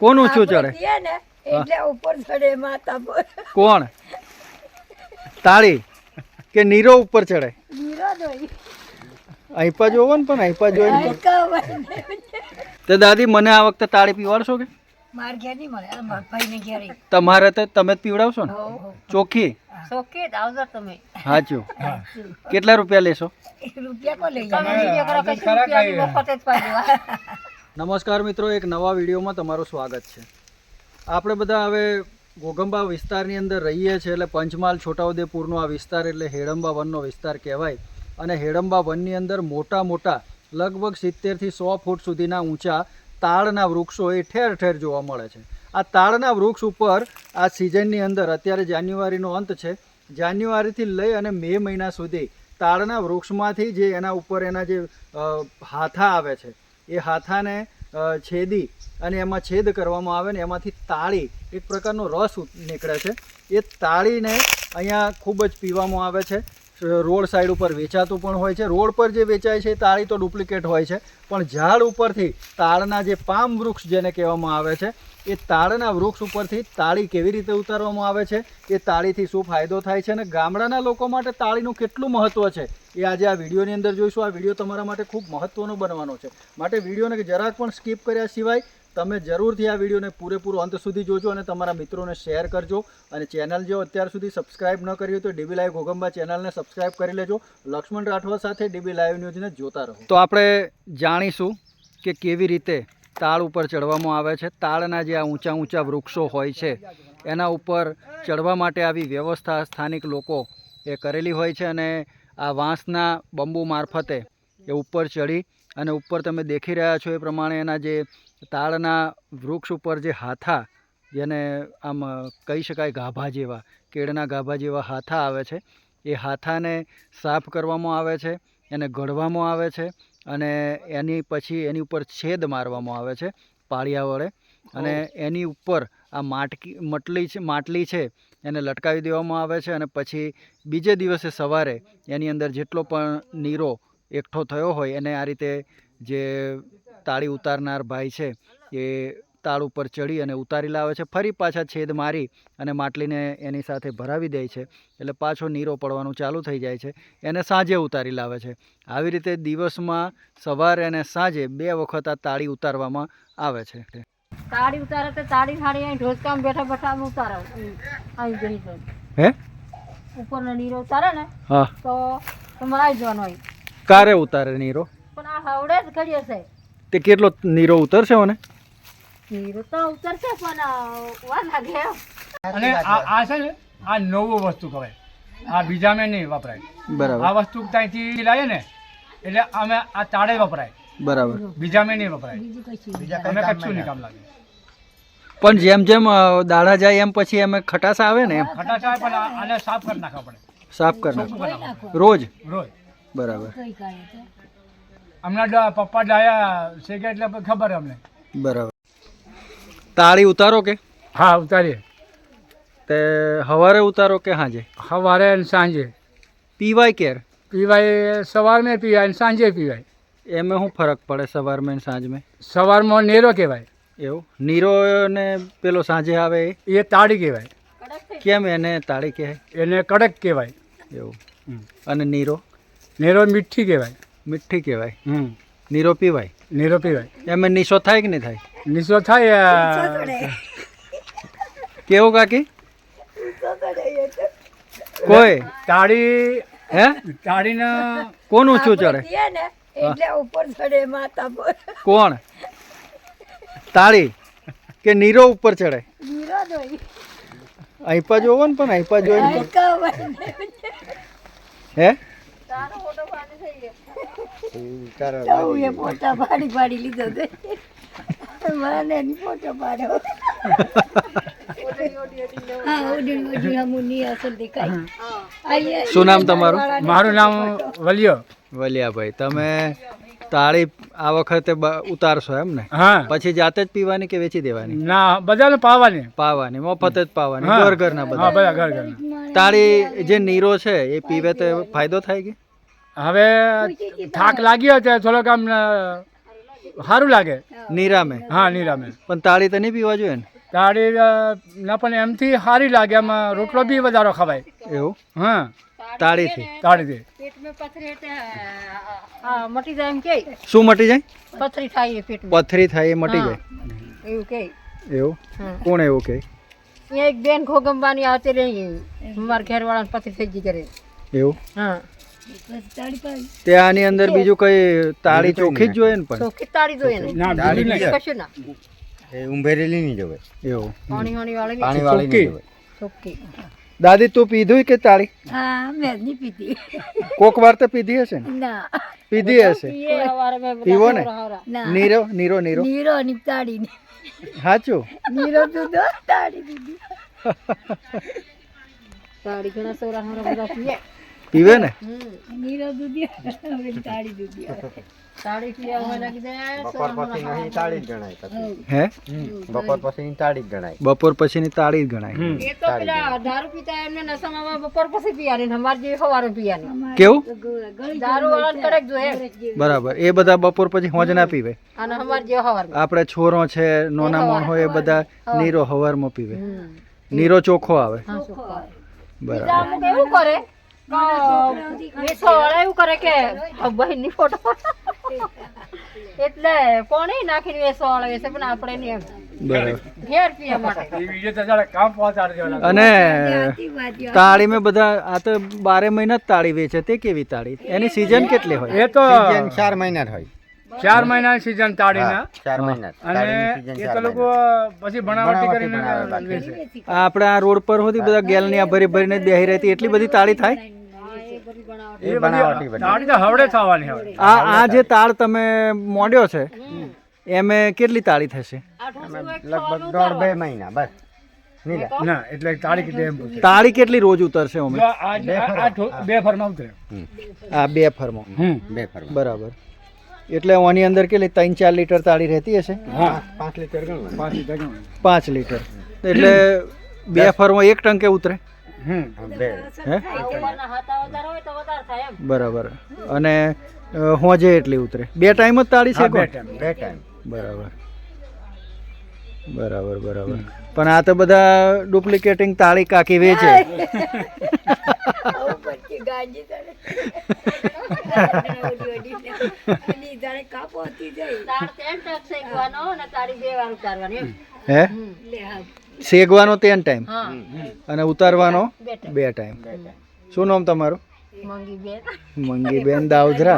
કોણ ઊંચું ચડે આપણે એટલે ઉપર ચડે માથા પર. કોણ? તાળી? કે નીરો ઉપર ચડે? નીરો દોઈ જોવો ને પણ અહીંપા જોઈ તો. દાદી મને આ વખતે તાળી પીવાડશો કે? માર ઘેર નહીં મળે આ મારા ભાઈને ઘેરે તમારે તો તમે જ પીવડાવશો ને? ચોખ્ખી આવજો તમે. સાચું કેટલા રૂપિયા લેશો? રૂપિયા નમસ્કાર મિત્રો, એક નવા વિડીયોમાં તમારું સ્વાગત છે. આપણે બધા હવે ગોગંબા વિસ્તારની અંદર રહીએ છીએ એટલે પંચમહાલ છોટાઉદેપુરનો આ વિસ્તાર એટલે હેડંબા વનનો વિસ્તાર કહેવાય. અને હેડંબા વનની અંદર મોટા મોટા લગભગ સિત્તેરથી સો ફૂટ સુધીના ઊંચા તાળના વૃક્ષો એ ઠેર ઠેર જોવા મળે છે. આ તાળના વૃક્ષ ઉપર આ સિઝનની અંદર અત્યારે જાન્યુઆરીનો અંત છે. જાન્યુઆરીથી લઈ અને મે મહિના સુધી તાળના વૃક્ષમાંથી જે એના ઉપર એના જે હાથા આવે છે એ હાથાને છેદી અને એમાં છેદ કરવામાં આવે ને એમાંથી તાળી, એક પ્રકારનો રસ નીકળે છે. એ તાળીને અહીંયા ખૂબ જ પીવામાં આવે છે. રોડ સાઈડ ઉપર વેચાતું પણ હોય છે. રોડ પર જે વેચાય છે તાળી તો ડુપ્લિકેટ હોય છે. પણ ઝાડ ઉપરથી તાળના જે પામ વૃક્ષ જેને કહેવામાં આવે છે, એ તાળના વૃક્ષ ઉપરથી તાળી કેવી રીતે ઉતારવામાં આવે છે, એ તાળીથી શું ફાયદો થાય છે અને ગામડાના લોકો માટે તાળીનું કેટલું મહત્ત્વ છે, એ આજે આ વિડીયોની અંદર જોઈશું. આ વીડિયો તમારા માટે ખૂબ મહત્ત્વનો બનવાનો છે. માટે વિડીયોને જરાક પણ સ્કીપ કર્યા સિવાય તમે જરૂરથી આ વિડીયોને પૂરેપૂરો અંત સુધી જોજો અને તમારા મિત્રોને શેર કરજો. અને ચેનલ જો અત્યાર સુધી સબસ્ક્રાઇબ ન કરી હોય તો ડીબી લાઈવ ઘોગંબા ચેનલને સબસ્ક્રાઇબ કરી લેજો. લક્ષ્મણ રાઠવા સાથે ડીબી લાઈવ ન્યૂઝને જોતા રહો. તો આપણે જાણીશું કે કેવી રીતે તાળ ઉપર ચડવામાં આવે છે. તાળના જે આ ઊંચા ઊંચા વૃક્ષો હોય છે, એના ઉપર ચડવા માટે આવી વ્યવસ્થા સ્થાનિક લોકો એ કરેલી હોય છે અને આ વાંસના બંબુ મારફતે એ ઉપર ચડી અને ઉપર તમે દેખી રહ્યા છો એ પ્રમાણે એના જે તાળના વૃક્ષ ઉપર જે હાથા જેને આમ કહી શકાય ગાભા જેવા કેળના ગાભા જેવા હાથા આવે છે એ હાથાને સાફ કરવામાં આવે છે એને ઘડવામાં આવે છે અને એની પછી એની ઉપર છેદ મારવામાં આવે છે પાળિયા વડે. અને એની ઉપર આ માટકી મટલી છે માટલી છે એને લટકાવી દેવામાં આવે છે અને પછી બીજે દિવસે સવારે એની અંદર જેટલો પણ નીરો એકઠો થયો હોય એને આ રીતે જે તાળી ઉતારનાર ભાઈ છે. એ તાળ ઉપર ચડી અને ઉતારી લાવે છે. ફરી પાછા છેદ મારી અને માટલીને એની સાથે ભરાવી દે છે. એટલે પાછો નીરો પડવાનું ચાલુ થઈ જાય છે. એને સાંજે ઉતારી લાવે છે. આવી રીતે દિવસમાં સવારે અને સાંજે બે વખત આ તાળી ઉતારવામાં આવે છે. તાળી ઉતારે તો તાળી સાડી અહીં ઢોસકામાં બેઠા બેઠા ઉતારે. અહીં જઈ હે? ઉપરનો નીરો ઉતારે ને હા. તો તમારે આવી જવાનું કારે ઉતારે નીરો? પણ આ હવડે જ કરીએ છે. તે કેટલો નીરો ઉતરશે મને? નીરો તો ઉતરશે પણ વાર લાગે અને આ આ છે ને આ નવો વસ્તુ કહેવાય આ બીજામાં નહીં વપરાય. બરાબર. આ વસ્તુ ત્યાંથી લાવીએ ને એટલે અમે આ તાળે વપરાય. બરાબર. બીજા મેં નહીં વપરાય. બીજા અમે કચ્છું નહીં કામ લાગે પણ જેમ જેમ દાડા જાય એમ પછી અમે ખટાશ આવે ને એમ? ખટાશ આવે પણ આને સાફ કરી નાખવા પડે. સાફ કરી ચોખ્ખું રોજ? રોજ. બરાબર. હમણાં ડા- પપ્પા ડાયા છે કે એટલે ખબર અમને. બરાબર. તાળી ઉતારો કે? હા ઉતારીએ. તે સવારે ઉતારો કે સાંજે? સવારે અને સાંજે. પીવાય કેર? પીવાય સવારમાં પીવાય અને સાંજે પીવાય. એમાં શું ફરક પડે સવારમાં સાંજમાં? સવારમાં નેરો કહેવાય. એવું? નીરો ને પેલો સાંજે આવે એ? એ તાળી કહેવાય. કેમ એને તાળી કહેવાય? એને કડક કહેવાય. એવું. અને નીરો? નેરો મીઠી કહેવાય. મીઠી કહેવાય. હમ. નીરો પીવાય. નીરો પીવાય. એમાં નીસો થાય કે નહીં થાય? નિશો થાય કેવું કાકી? કોઈ? તાળી હે? તાળીને કોણ ઊંચું ચડે? એટલે ઉપર ચડે માથા પર. કોણ? તાળી કે નીરો ઉપર ચડે? નીરો દોઈ અહીંપા જોવો ને પણ અહીં પા જોઈ હે? તારો એ પાડી પાડી લીધો તે મને પાડ્યો શું નામ તમારું? મારું નામ વલિયો. વલિયાભાઈ તમે તાળી આ વખતે ઉતારશો એમ ને? હા. પછી જાતે જ પીવાની કે વેચી દેવાની? ના બધાને પાવાની. પાવાની મફત જ પાવાની. ઘર ઘરના બધા. તાળી જે નીરો છે એ પીવે તો ફાયદો થાય કે? હવે થાક લાગ્યો છે થોડોક આમ સારું લાગે. નીરામે? હા નીરામે. પણ તાળી તો નહીં પીવા જોઈએ ને? તાળી ના પણ એમથી સારી લાગે એમાં રોટલો બી વધારો ખવાય. એવું? હા. તાળીથી? તાળીથી. પેટમાં પથરી મટી જાય એમ કે. શું મટી જાય? પથરી થાય પથરી થાય એ મટી જાય. એવું કે. એવું? કોણ એવું કે? એક બેન ખોગમવાની આવતી રહી. મારા ઘરવાળાને પથરી થઈ ગઈ કરે એવું? હા. તે આની અંદર બીજું કઈ તાળી ચોખ્ખી જ જોઈએ ને પણ? ચોખ્ખી તાળી જોઈએ ને ના તાળી બીજું નહીં. બીજા. કશું ના. એ ઉંભેરેલી નહીં જોવે એવું. પાણી વાણી વાળી પાણી વાળી નહીં જોવે ચોખ્ખી દાદી તું પીધું કે તાળી? હા મેં નહીં પીતી કોક વાર તો પીધી હશે ને? ના. પીધી હશે? પીએ હવારે મેં બધા પીવો ને? હવરા હવરા. નીરો નીરો નીરો. નીરો ની તાળી ની સાચું નીરો દૂધો તાળી દીધી તાળી ઘણા સોરા હમણાં બધા પીએ. પીવે ને? નીરો દૂધી તાળી દૂધી તાળી પીવા લાગી જાય. બપોર પછી નહીં તાળી જ ગણાય હે? બપોર પછી તાળી જ ગણાય. બપોર પછીની તાળી જ ગણાય. એ તો પેલા દારૂ પીતા એમને નશામાં બપોર પછી પીવાની અમાર જે સવારે પીવાની. કેવું? દારૂ વાળા કડક જોઈએ બરાબર. એ બધા બપોર પછી હોજ ના પીવે. અને અમાર જે સવારે આપણે છોરો છે નોના મોણ હોય એ બધા નીરો હવારમાં પીવે. નીરો ચોખ્ખો આવે. બરાબર. એવું કરે? એવું કરે કે બહેન ફોટો એટલે કોણે નાખીને વેસવાળા વેસે પણ આપણે નહીં એમ. બરાબર. ઘેર પીવા માટે. એ બીજે તો જરા કામ પહોંચાડી દેવાના. અને તાળી મેં બધા આ તો બારે મહિના તાળી વેચે તે કેવી તાળી? એની સિઝન કેટલી હોય? એ તો ચાર મહિના હોય. ચાર મહિના સિઝન તાળીના. ચાર મહિના અને એ તો લોકો પછી બનાવટી કરીને આ આપણે આ રોડ પર હોતી બધા ગેલની આ ભરી ભરીને બેહી રહેતી એટલી બધી તાળી થાય? એ બનાવટી બધી. તો હવડે થવાની હવે આ આ જે તાળ. તમે મોડ્યો છે એમે કેટલી તાળી થશે? લગભગ દોઢ બે મહિના બસ. ના એટલે તાળી કેટલી તાળી કેટલી રોજ ઉતરશે અમે? બે ફરમાં ઉતરે. આ બે ફરમો બે ફરવા. બરાબર. એટલે ઓની અંદર કેટલી ત્રણ ચાર લીટર તાળી રહેતી હશે? હા. પાંચ લીટર પાંચ લીટર પાંચ લીટર. એટલે બે ફરમો એક ટંકે ઉતરે? હમ. હે? ઉપરના હાથા વધારે હોય તો વધારે થાય એમ. બરાબર. અને હોજે એટલી ઉતરે. બે ટાઈમ જ તાળી છે બે ટાઈમ. બરાબર. બરાબર બરાબર. પણ આ તો બધા ડુપ્લિકેટિંગ તાળી કાકી વેચે. હે? હમ. ત્રણ ટાઈમ અને ઉતારવાનો બે ટાઈમ શું નામ તમારું? મંગીબેન. દાઉધરા